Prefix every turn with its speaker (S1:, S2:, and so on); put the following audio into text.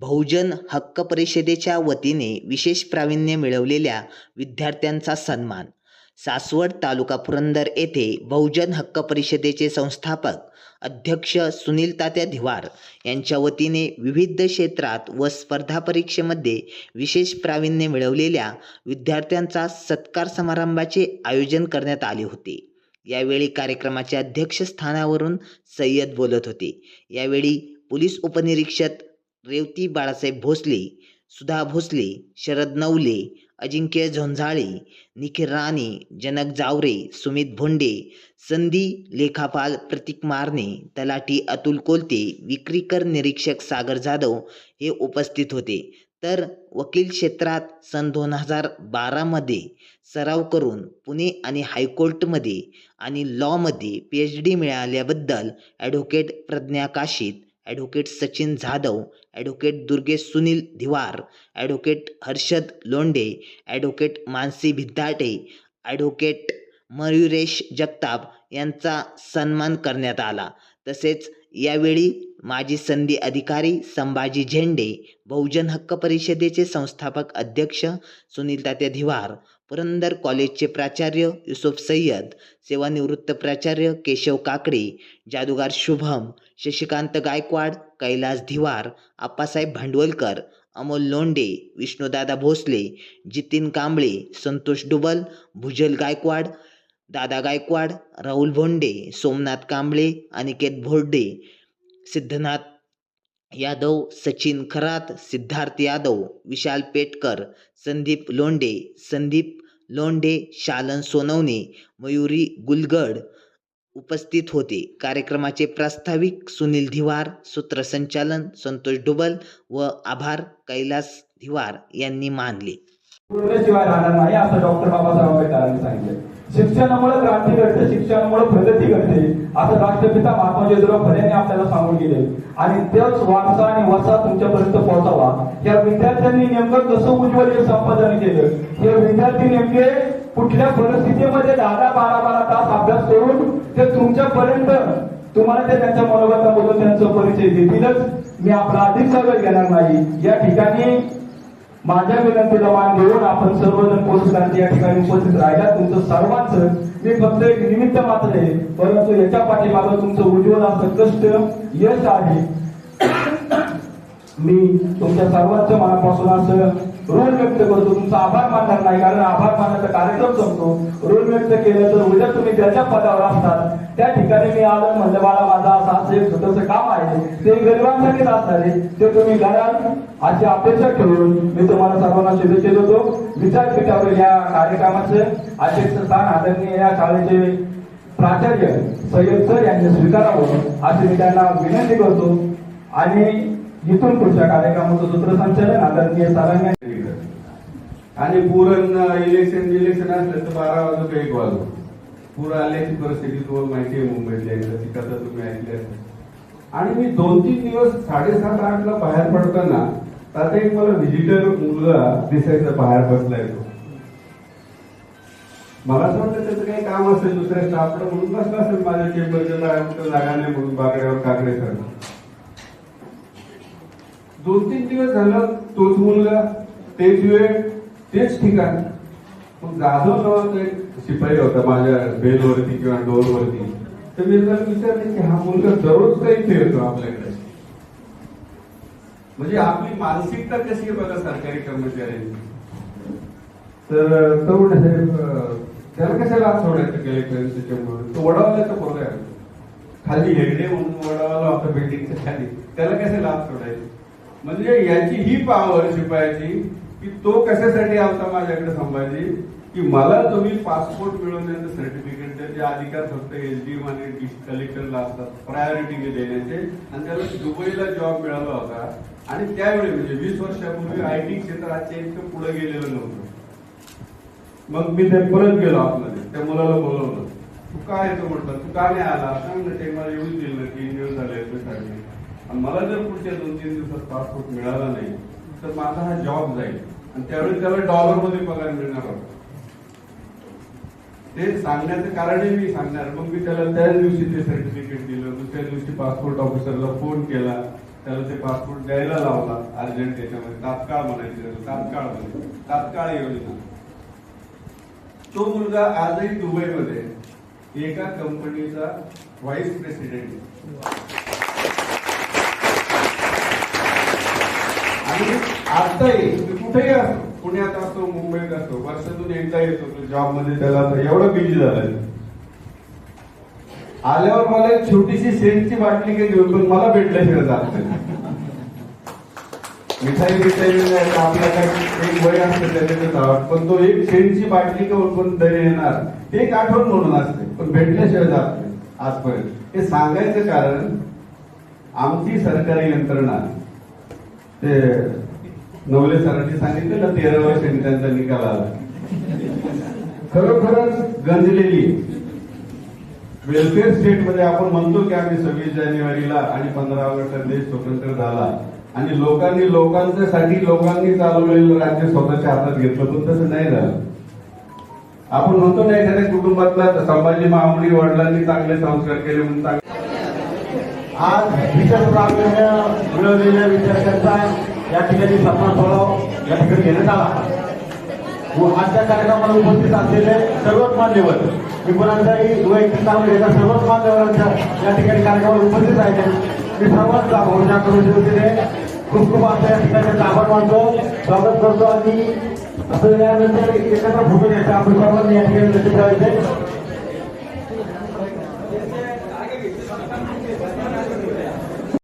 S1: बहुजन हक्क परिषदेच्या वतीने विशेष प्रावीण्य मिळवलेल्या विद्यार्थ्यांचा सन्मान. सासवड तालुका पुरंदर येथे बहुजन हक्क परिषदेचे संस्थापक अध्यक्ष सुनील तात्या धिवार यांच्या वतीने विविध क्षेत्रात व स्पर्धा परीक्षेमध्ये विशेष प्रावीण्य मिळवलेल्या विद्यार्थ्यांचा सत्कार समारंभाचे आयोजन करण्यात आले होते. यावेळी कार्यक्रमाच्या अध्यक्षस्थानावरून सय्यद बोलत होते. यावेळी पोलीस उपनिरीक्षक रेवती बाळासाहेब भोसले सुधा भोसले शरद नवले अजिंक्य झोंझाळे निखिल राणे जनक जावरे सुमित भोंडे संधी लेखापाल प्रतीक मारणे तलाठी अतुल कोलते विक्रीकर निरीक्षक सागर जाधव हे उपस्थित होते. तर वकील क्षेत्रात सन दोन हजार बारामध्ये सराव करून पुणे आणि हायकोर्टमध्ये आणि लॉमध्ये पी एच डी मिळाल्याबद्दल advocate Pragya काशीत advocate Sachin Jadhav advocate Durgesh Sunil Dhiwar advocate Harshad Londhe advocate Mansi Bhiddate advocate Mayuresh Jagtap यांचा सन्मान करण्यात आला. तसेच यावेळी माजी संधी अधिकारी संभाजी झेंडे बहुजन हक्क परिषदेचे संस्थापक अध्यक्ष सुनील तात्या धिवार पुरंदर कॉलेजचे प्राचार्य युसुफ सय्यद सेवानिवृत्त प्राचार्य केशव काकडे जादूगार शुभम शशिकांत गायकवाड कैलास धिवार आप्पासाहेब भांडवलकर अमोल लोंडे विष्णुदादा भोसले जितीन कांबळे संतोष डुबल भुजल गायकवाड दादा गायकवाड राहुल भोंडे सोमनाथ कांबळे अनिकेत भोर्डे सिद्धनाथ यादव सचिन खरात सिद्धार्थ यादव विशाल पेटकर संदीप लोंडे संदीप लोंढे शालन सोनवणे मयुरी गुलगड उपस्थित होते. कार्यक्रमाचे प्रास्ताविक सुनील धिवार सूत्रसंचालन संतोष डुबल व आभार कैलास धिवार यांनी मानले.
S2: पूर्णशिवाय राहणार नाही असं डॉक्टर बाबासाहेब आंबेडकरांनी सांगितलं. शिक्षणामुळे क्रांती घडते शिक्षणामुळे प्रगती घडते. असं राष्ट्रपिता महात्मा ज्योतिराव फुले यांनी आपल्याला सांगून गेले. आणि त्याच वारसा आणि वसा तुमच्यापर्यंत पोहोचावा. या विद्यार्थ्यांनी नेमकं कसं उज्ज्वल संपादन केलं? हे विद्यार्थी नेमके कुठल्या परिस्थितीमध्ये दहा बारा बारा तास अभ्यास करून ते तुमच्यापर्यंत तुम्हाला ते त्यांच्या मनोगतामधून त्यांचा परिचय देतीलच? मी आपला अधिक सगळं घेणार नाही. या ठिकाणी माझ्या विनंतीला मान देऊन आपण सर्वजण पोलिसांची या ठिकाणी उपस्थित राहिला तुमचं सर्वांचं मी फक्त एक निमित्त मात्र आहे परंतु याच्या पाठीमागं तुमचं उज्ज्वल असं कष्ट यश आहे. मी तुमच्या सर्वांच्या मनापासून असं ऋण व्यक्त करतो. तुमचा आभार मानणार नाही कारण आभार मानण्याचा कार्यक्रम संपतो. ऋण व्यक्त केलं तर उद्या तुम्ही ज्याच्या पदावर असतात त्या ठिकाणी मी आलो म्हणजे बाळा माझा असं स्वतःच काम आहे ते गरिबांसाठी असणारे ते तुम्ही कराल अशी अपेक्षा ठेवून मी तुम्हाला सर्वांना शुभेच्छा देतो. विचारपीठावर या कार्यक्रमाचे अध्यक्षस्थान आदरणीय या शाळेचे प्राचार्य सय्यद सर यांनी स्वीकारावं अशी मी त्यांना विनंती करतो. आणि इथून पुढच्या कार्यक्रमाचं सूत्रसंचालन आदरणीय सरांनी
S3: आणि पूर्ण इलेक्शन इलेक्शन असलं तर बारा वाजू एक वाजू पूर आल्याची परिस्थिती तुम्हाला माहिती आहे मुंबईतल्या त्याची कथा तुम्ही ऐकली असेल. आणि मी दोन तीन दिवस साडेसात आठला बाहेर पडताना आता एक मला व्हिजिटर मुलगा दिसायचा बाहेर बसला येतो मला असं वाटतं त्याचं काही काम असेल दुसऱ्या स्टाफला म्हणून बसला असेल माझ्या चेंबरच्या बाहेर जागा नाही म्हणून बाकड्यावर काकडे करणं. दोन तीन दिवस झालं तोच मुलगा तेच वेळ तेच ठिकाण. जाधव नावाचा एक शिपाई होता माझ्या बेलवरती किंवा डोरवरती तर मी त्याला विचारले की हा मुलगा दररोज काही फिरतो आपल्याकडे? म्हणजे आपली मानसिकता कशी आहे बघा सरकारी कर्मचाऱ्यांची? तर तरुण साहेब त्याला कशाला हात सोडायचं कलेक्टर त्याच्यामुळे? तो वडावाल्याचा पोरगा आहे. खाली हेगडे म्हणून वडावाला होता बिल्डिंगच्या खाली. त्याला कसे लाभ सोडायचे म्हणजे याची ही पावर शिपायाची की तो कशासाठी आलता माझ्याकडे संभाजी? की मला तुम्ही पासपोर्ट मिळवण्याचं सर्टिफिकेट त्याचे अधिकार फक्त एसडीएम आणि कलेक्टरला असतात प्रायोरिटी देण्याचे आणि त्याला दुबईला जॉब मिळाला होता. आणि त्यावेळी म्हणजे वीस वर्षापूर्वी आय टी क्षेत्राच्या इतकं पुढे गेलेलं नव्हतं. मग मी ते परत गेलो आपल्याला त्या मुलाला बोलवलं. तू काय येतो म्हटलं तू का नाही आला? सांग ना ते मला येऊन दिलं तीन दिवस झाले आणि मला जर पुढच्या दोन तीन दिवसात पासपोर्ट मिळाला नाही तर माझा हा जॉब जाईल. आणि त्यावेळी त्याला डॉलरमध्ये पगार मिळणार. ते सांगण्याचं कारणही मी सांगणार. मग मी त्याला त्याच दिवशी ते सर्टिफिकेट दिलं. दुसऱ्या दिवशी पासपोर्ट ऑफिसरला फोन केला. त्याला ते पासपोर्ट द्यायला लावला. अर्जंट त्याच्यामध्ये. तात्काळ म्हणायचं तात्काळ म्हणे तात्काळ योजना. तो मुलगा आजही दुबईमध्ये एका कंपनीचा व्हाईस प्रेसिडेंट आणि आताही कुठेही असतो पुण्यात असतो मुंबईत असतो वर्षातून एकदा येतो तो जॉबमध्ये त्याला एवढं बिझी झालाय. आल्यावर मला एक छोटीशी सेंटची बाटली काही देऊन पण मला भेटल्याशिवाय जात मिठाई मिठाई नाही काही एक वय असतं त्याच्यातच आवड पण तो एक सेंटची बाटली घेऊन पण दरी येणार ते एक आठवण म्हणून असते. पण भेटल्याशिवाय जात नाही आजपर्यंत. हे सांगायचं कारण आमची सरकारी यंत्रणा ते नवले सरांनी सांगितलं ना तेरा वर्षांनी त्यांचा निकाल आला. खरोखरच गंजलेली वेलफेअर स्टेटमध्ये आपण म्हणतो की आम्ही सव्वीस जानेवारीला आणि पंधरा ऑगस्टला देश स्वतंत्र झाला. आणि लोकांनी लोकांच्यासाठी लोकांनी चालवलेलं राज्य स्वतःच्या हातात घेतलं पण तसं नाही झालं. आपण म्हणतो ना एखाद्या कुटुंबातला संभाजी महामडी वडिलांनी चांगले संस्कार केले म्हणून चांगले
S4: आज विशेष प्रावीण्य मिळवलेल्या विद्यार्थ्यांचा या ठिकाणी सन्मान सोहळा या ठिकाणी घेण्यात आला. व आजच्या कार्यक्रमाला उपस्थित असलेले सर्वच मान्यवर मी कोणाचाही वैयक्तिक नाव घेता सर्वच मान्यवरांच्या या ठिकाणी कार्यक्रमाला उपस्थित राहिले मी सर्वांचा भोजना करून वतीने खूप खूप आमच्या या ठिकाणी आभार मानतो. स्वागत करतो आणि असं यानंतर एकत्र फोटो घ्यायचा आपण सर्वांनी या ठिकाणी लक्ष ठेवायचे